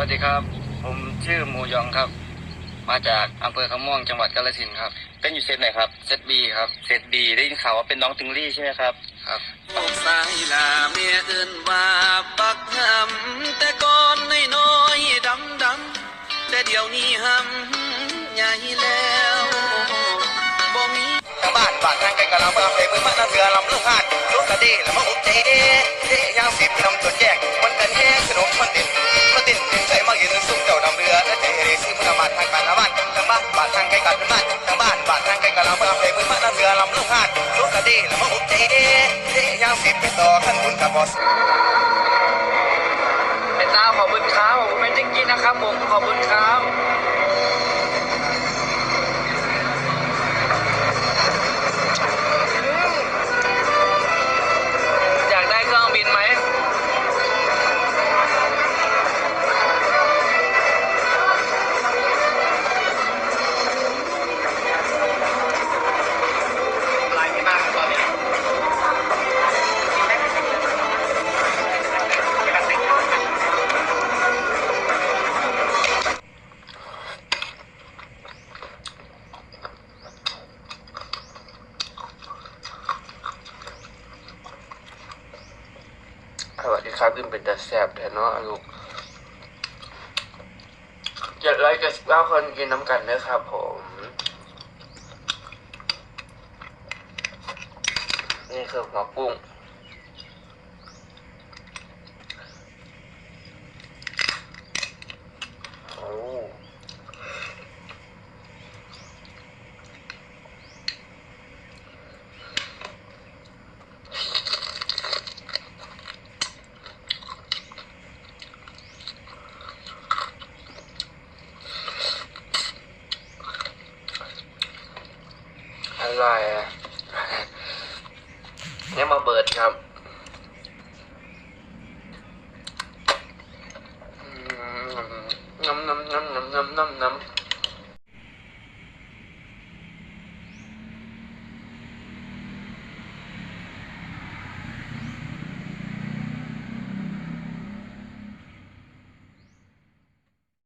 วัสดีครับ ผมชื่อหมูยองครับ มาจากอำเภอขะม่วงจังหวัดกาฬสินธุ์ครับ เป็นอยู่เซตไหนครับ เซตบีครับ เซตดีได้ยินข่าวว่าเป็นน้องติงลี่ใช่ไหมครับ ครับตกสายลาเมียเอินว่าปักหำแต่ก่อนน้อยๆดำดำๆแต่เดี๋ยวนี้หำใหญ่แล้วบ่มีทางบ้านบ้านทางไกลกะลำเมืองเพลมือมานาเถือลำลูกหาดลูกกะดีแล้วมาอุบใจเด้เด้ยางสิบนำจดแจ้ง ลูกกะดีแล้วมาหุบใจเด้เด้ยางสิบไปต่อขั้นบุญกับบอสเป็นตาขอบคุณครับขอบคุณแม่จิ๊กกี้นะครับผมขอบคุณครับ วัสดีครับขึ้นเป็นตาแสบแทนเนาะลูกเจ็ดร้อยเจ็ดสิบเก้าคนกินน้ำกันเด้อครับผม นี่คือหัวกุ้ง โอ้ ลายเนี่ยมาเบิดครับน้ำน้ำน้ำน้ำน้ำน้ำ